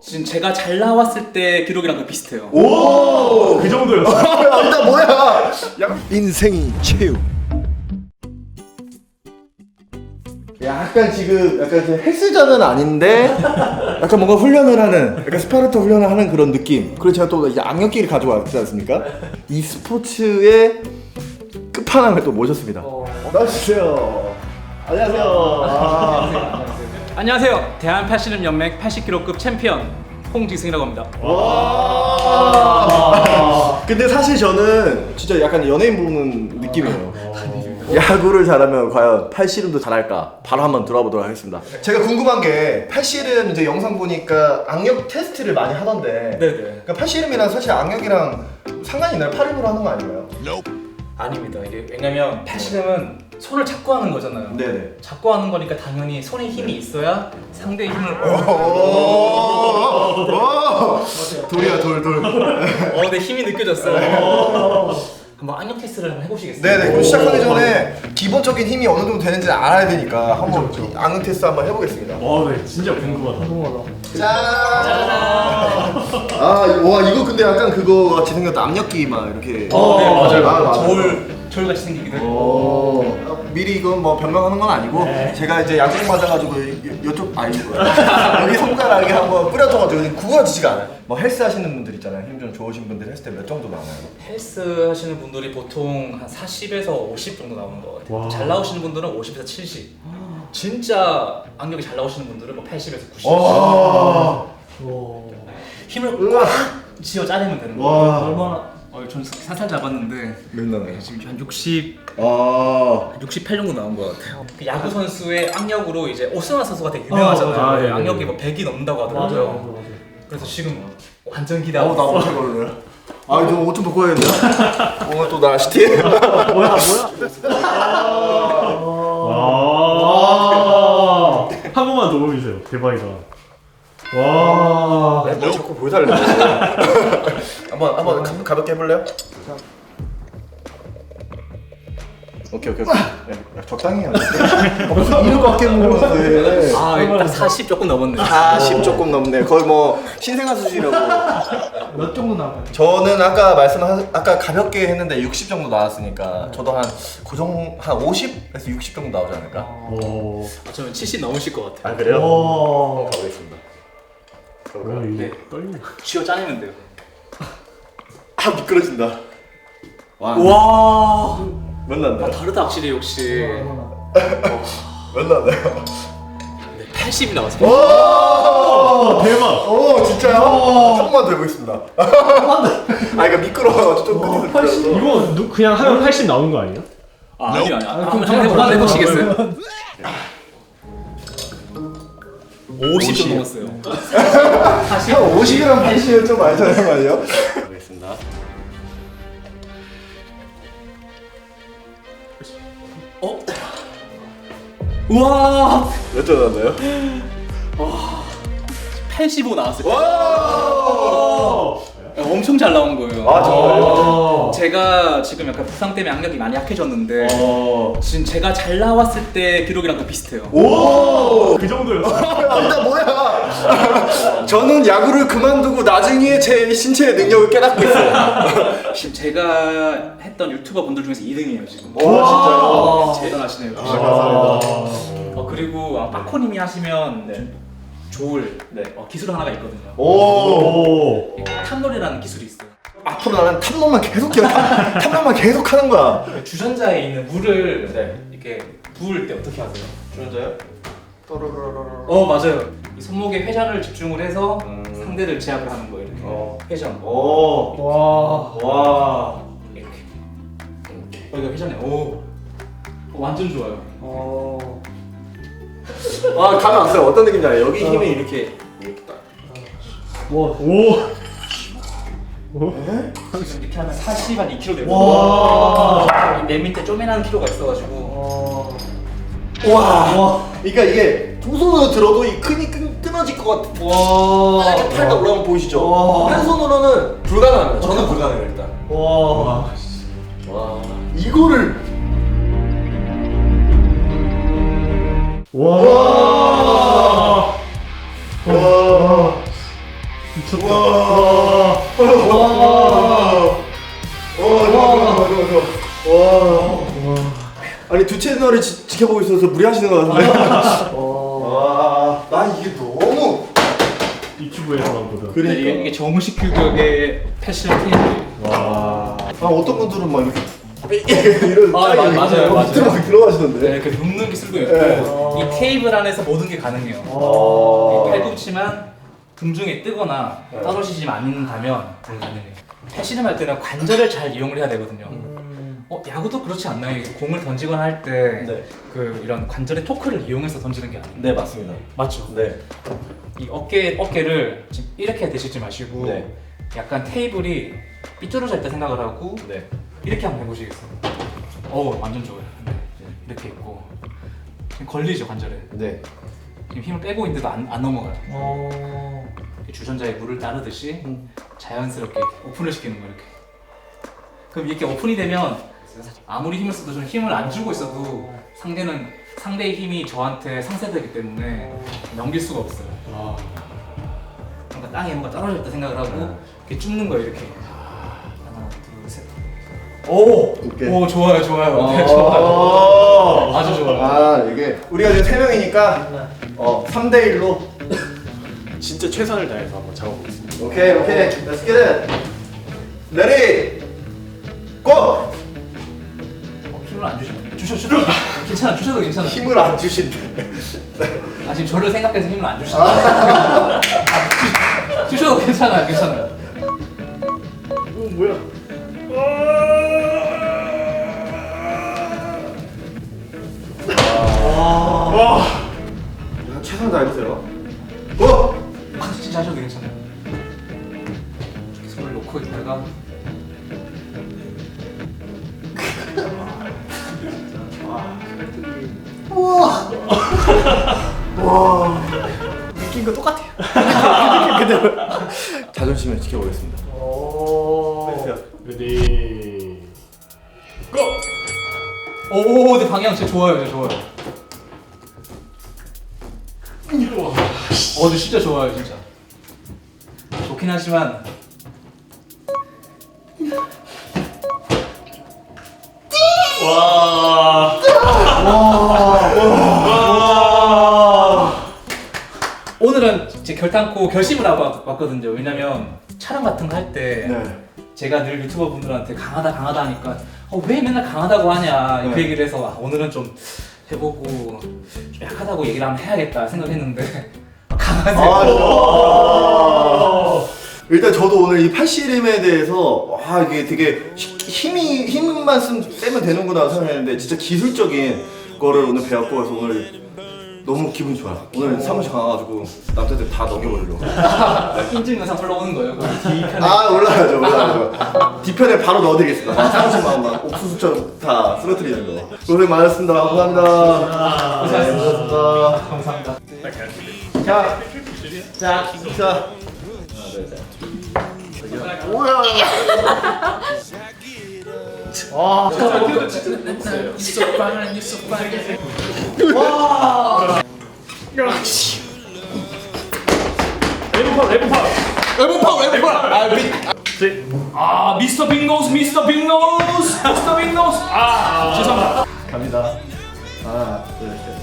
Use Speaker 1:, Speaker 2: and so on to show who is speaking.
Speaker 1: 지금 제가 잘 나왔을 때 기록이랑 그 비슷해요.
Speaker 2: 오!
Speaker 3: 그 정도였어.
Speaker 2: 나 뭐야?
Speaker 4: 인생이 체육
Speaker 2: 약간 지금 약간 그 헬스장은 아닌데 약간 뭔가 훈련을 하는 약간 스파르타 훈련을 하는 그런 느낌. 그리고 제가 또 이제 악력기를 가져왔지 않습니까? 이 스포츠의 끝판왕을 또 모셨습니다. 나와주세요. 안녕하세요. 아.
Speaker 1: 안녕하세요. 대한 팔씨름 연맹 80kg급 챔피언 홍지승이라고 합니다.
Speaker 2: 근데 사실 저는 진짜 약간 연예인 보는 느낌이에요. 야구를 잘하면 과연 팔씨름도 잘할까? 바로 한번 들어보도록 하겠습니다. 제가 궁금한 게 팔씨름 이제 영상 보니까 악력 테스트를 많이 하던데.
Speaker 1: 네네.
Speaker 2: 그러니까 팔씨름이랑 사실 악력이랑 상관이 있나요? 팔힘으로 하는 거 아닌가요?
Speaker 1: 아닙니다. 이게 왜냐면 팔씨름은 손을 잡고 하는 거잖아요.
Speaker 2: 네네.
Speaker 1: 잡고 하는 거니까 당연히 손에 힘이 있어야 상대의 힘을.
Speaker 2: 돌이야 돌 돌.
Speaker 1: 어, 내 힘이 느껴졌어. 한번 악력 테스트를 한번 해보시겠어요?
Speaker 2: 네네. 그럼 시작하기 전에 기본적인 힘이 어느 정도 되는지 알아야 되니까 한번 악력 테스트 한번 해보겠습니다.
Speaker 3: 와, 네, 진짜 궁금하다.
Speaker 2: 짠. 아, 와 이거 근데 약간 그거 같이 생겼다. 압력기 막 이렇게.
Speaker 1: 어, 네 맞아요.
Speaker 2: 아, 맞아요.
Speaker 1: 저울 저울 같이 생기기도 해요.
Speaker 2: 어, 미리 이건 뭐 변명하는 건 아니고 제가 이제 약속 맞아가지고 이- 이쪽 아 이거 여기 손가락에 한번 뿌려줘가지고 구워지지가 않아요. 뭐 헬스 하시는 분들 있잖아요. 힘 좀 좋으신 분들 했을 때 몇 정도 나와요?
Speaker 1: 헬스 하시는 분들이 보통 한 40에서 50 정도 나오는 것 같아요.
Speaker 3: 와.
Speaker 1: 잘 나오시는 분들은 50에서 70. 진짜 악력이 잘 나오시는 분들은 뭐 80에서 90.
Speaker 2: 와.
Speaker 1: 힘을 꽉 쥐어 짜내면 되는 거예요.
Speaker 2: 와.
Speaker 1: 얼마나? 어, 저는 살살 잡았는데
Speaker 2: 몇 나와요?
Speaker 1: 지금 한 60,
Speaker 2: 아.
Speaker 1: 68 정도 나온 것 같아요. 그 야구 선수의 악력으로 이제 오스나 선수가 되게 유명하잖아요.
Speaker 3: 아, 네, 네,
Speaker 1: 악력이
Speaker 3: 네.
Speaker 1: 뭐 100이 넘는다고 하더라고요. 그래서 지금 완전 기대하고
Speaker 2: 어, 나
Speaker 1: 있어요.
Speaker 2: 어떻게 걸래? 아, 이거 옷좀 벗고 와야겠네. 오늘 또 나시티.
Speaker 3: 와. 한 번만 더 보여주세요. 대박이다. 와.
Speaker 2: 뭐 자꾸 보여달래. 한번 한번 가, 가볍게 해볼래요? 오케이 오케이 오케이. 야, 적당히 해야 돼. 무슨 이렇게 먹으면서 해.
Speaker 1: 아, 딱40 조금 넘었네.
Speaker 2: 40 조금 넘네. 거의 뭐 신생아 수준이라고.
Speaker 5: 몇 정도 나가요?
Speaker 2: 저는 아까 말씀한 아까 가볍게 했는데 60 정도 나왔으니까 저도 한 고정 한 50에서 60 정도 나오지 않을까?
Speaker 3: 오.
Speaker 1: 아, 저는 70 넘으실 것 같아요.
Speaker 2: 아 그래요?
Speaker 3: 와.
Speaker 2: 가보겠습니다.
Speaker 3: 뭐야 이게
Speaker 1: 네.
Speaker 3: 떨리네.
Speaker 1: 쥐어 짜내면 돼요.
Speaker 2: 아 미끄러진다. 와.
Speaker 1: 와,
Speaker 2: 몇 난다?
Speaker 1: 아, 다르다 확실히 역시. 네, 80이 나왔어요.
Speaker 3: 오, 대박.
Speaker 2: 오 진짜요? 한 번만 더 해보겠습니다. 아 그러니까 미끄러워. 좀 끝에서 미끄러워서.
Speaker 3: 이거 누, 그냥 하면 80 나오는 거 아니에요?
Speaker 1: 아, 아니요, 아니요. 한번 한번 해보시겠어요? 50 정도 넘었어요.
Speaker 2: 한 50이랑 80은 좀 알잖아요 말이에요. 알겠습니다.
Speaker 1: 어? 우와,
Speaker 2: 몇 점 나왔나요?
Speaker 1: 85 나왔어요.
Speaker 2: 와!
Speaker 1: 엄청 잘 나온 거예요.
Speaker 2: 아 정말요?
Speaker 1: 제가 지금 약간 부상 때문에 악력이 많이 약해졌는데
Speaker 2: 어.
Speaker 1: 지금 제가 잘 나왔을 때 기록이랑 그 비슷해요.
Speaker 2: 오!
Speaker 3: 그 정도였어.
Speaker 2: 나 뭐야? 저는 야구를 그만두고 나중에 제 신체의 능력을 깨닫고 있어요.
Speaker 1: 지금 제가 했던 유튜버 분들 중에서 2등이에요 지금.
Speaker 2: 오 진짜요?
Speaker 1: 대단하시네요.
Speaker 3: 아.
Speaker 1: 어, 그리고 아, 빠코님이 하시면 좋을 어, 기술 하나가 있거든요.
Speaker 2: 오.
Speaker 3: 오.
Speaker 1: 탑놀이라는 기술이 있어요.
Speaker 2: 앞으로 나는 탐nom만 계속 기억, 탐, 탐nom만 계속 하는 거야.
Speaker 1: 주전자에 있는 물을 이렇게 부을 때 어떻게 하세요?
Speaker 2: 주전자요? 또르르르르.
Speaker 1: 어 맞아요. 이 손목에 회전을 집중을 해서
Speaker 2: 음.
Speaker 1: 상대를 제압을 하는 거예요. 이렇게
Speaker 2: 어.
Speaker 1: 회전.
Speaker 2: 오.
Speaker 5: 와.
Speaker 2: 와.
Speaker 1: 이렇게. 어 이거 회전해. 오. 어, 완전 좋아요.
Speaker 5: 어.
Speaker 2: 아 감이 왔어요. 어떤 느낌인지 알아요? 여기 힘이 이렇게 이렇게 딱.
Speaker 5: 와.
Speaker 3: 오.
Speaker 1: 지금 이렇게 하면 40, 한 2kg 되거든요.
Speaker 5: 와.
Speaker 1: 맨 밑에 쪼매난 키로가 있어가지고.
Speaker 5: 어.
Speaker 2: 와. 그러니까 이게 두 손으로 들어도 이 끈이 끈, 끊어질 것 같아.
Speaker 5: 와.
Speaker 2: 이렇게 팔다 올라오면 보이시죠?
Speaker 5: 와.
Speaker 2: 한 손으로는 불가능합니다. 저는 불가능해요 일단.
Speaker 5: 와.
Speaker 2: 와. 이거를
Speaker 3: 와.
Speaker 2: 와.
Speaker 3: 미쳤다.
Speaker 2: 와. 와. 와. 좋아, 좋아, 좋아, 좋아. 와. 아니 두 채널을 지, 지켜보고 있어서 무리하시는 것 같은데. 와. 나 이게 너무.
Speaker 3: 유튜브에서 만 보던.
Speaker 2: 그러니까.
Speaker 1: 이게, 이게 정식 규격의 패션 테이블.
Speaker 3: 와.
Speaker 2: 아 어떤 분들은 막 이렇게 이런
Speaker 1: 아, 맞- 맞아요,
Speaker 2: 막
Speaker 1: 맞아요.
Speaker 2: 막 들어가시던데.
Speaker 1: 네, 그 눕는 기술도 있고
Speaker 2: 네.
Speaker 1: 이 테이블 안에서 모든 게 가능해요.
Speaker 2: 어.
Speaker 1: 이 팔꿈치만 등중에 뜨거나 떨어지지 않는다면 가능해요. 패시름 할 때는 관절을 잘 이용을 해야 되거든요. 어, 야구도 그렇지 않나요? 공을 던지거나 할때그
Speaker 2: 네.
Speaker 1: 이런 관절의 토크를 이용해서 던지는 게 아니에요.
Speaker 2: 네 맞습니다.
Speaker 1: 맞죠?
Speaker 2: 네.
Speaker 1: 이 어깨 어깨를 지금 이렇게 대시지 마시고
Speaker 2: 네.
Speaker 1: 약간 테이블이 삐뚤어져 있다 생각을 하고
Speaker 2: 네.
Speaker 1: 이렇게 한번 해보시겠어요? 어 완전 좋아요. 네. 이렇게 있고 걸리죠 관절에.
Speaker 2: 네.
Speaker 1: 지금 힘을 빼고 있는데도 안, 안 넘어가요.
Speaker 5: 어.
Speaker 1: 주전자에 물을 따르듯이 자연스럽게 오픈을 시키는 거예요 이렇게. 그럼 이렇게 오픈이 되면 아무리 힘을 써도 좀 힘을 안 주고 있어도 상대는 상대의 힘이 저한테 상쇄되기 때문에 넘길 수가 없어요. 그러니까 땅에 뭔가 떨어져 있다 생각을 하고 이렇게 줍는 거예요 이렇게. 하나, 둘, 셋. 오,
Speaker 2: 오케이.
Speaker 1: 오 좋아요, 좋아요. 네, 좋아요. 아주 좋아요.
Speaker 2: 아 이게 우리가 지금 세 명이니까 어 3대 1로
Speaker 3: 진짜 최선을 다해서 한번 잡아보겠습니다.
Speaker 2: 오케이 오케이 Let's get it Ready Go
Speaker 1: 어, 힘을 안 주셔. 주셔, 주셔. 괜찮아, 주셔도 괜찮아.
Speaker 2: 힘을 안 주신대
Speaker 1: 아 지금 저를 생각해서 힘을 안 주시나? 주셔도 괜찮아요, 괜찮아
Speaker 2: 느낀 거 똑같아요. 자존심을 지켜보겠습니다.
Speaker 3: 레디.
Speaker 1: 오, 네 방향 진짜 좋아요, 진짜 좋아요. 어, 네 진짜 좋아요, 진짜. 좋긴 하지만 오늘은 제 결단코 결심을 하고 왔- 왔거든요. 왜냐면 촬영 같은 거 할 때
Speaker 2: 네
Speaker 1: 제가 늘 유튜버 분들한테 강하다 강하다 하니까 어, 왜 맨날 강하다고 하냐 그
Speaker 2: 네.
Speaker 1: 얘기를 해서 아, 오늘은 좀 해보고 좀 약하다고 얘기를 한번 해야겠다 생각했는데 강하세요.
Speaker 2: 아, 저- 일단 저도 오늘 이 팔씨름에 대해서 와 이게 되게 히- 힘이 힘만 쓰면 되는구나 생각했는데 진짜 기술적인 거를 오늘 배웠고 그래서 오늘 너무 기분 좋아요. 오늘 사무실 가가지고 남자들 다 녹여버리려고.
Speaker 1: 인증 영상 올라오는 거예요.
Speaker 2: 아 올라가죠 올라가죠. 뒤편에 바로 넣어드리겠습니다. 사무실만 막 옥수수처럼 다 쓰러뜨리는 거. 고생 많으셨습니다. 감사합니다. 고생하셨습니다.
Speaker 1: 감사합니다.
Speaker 2: 자, 자, 자. 뭐야?
Speaker 3: 레브파 레브파.
Speaker 2: 외부파 외부파. 아 미.
Speaker 1: 아 미스터 빅노스 미스터 빅노스 미스터 빅노스 아 죄송합니다.
Speaker 2: 갑니다. 하나, 둘, 셋.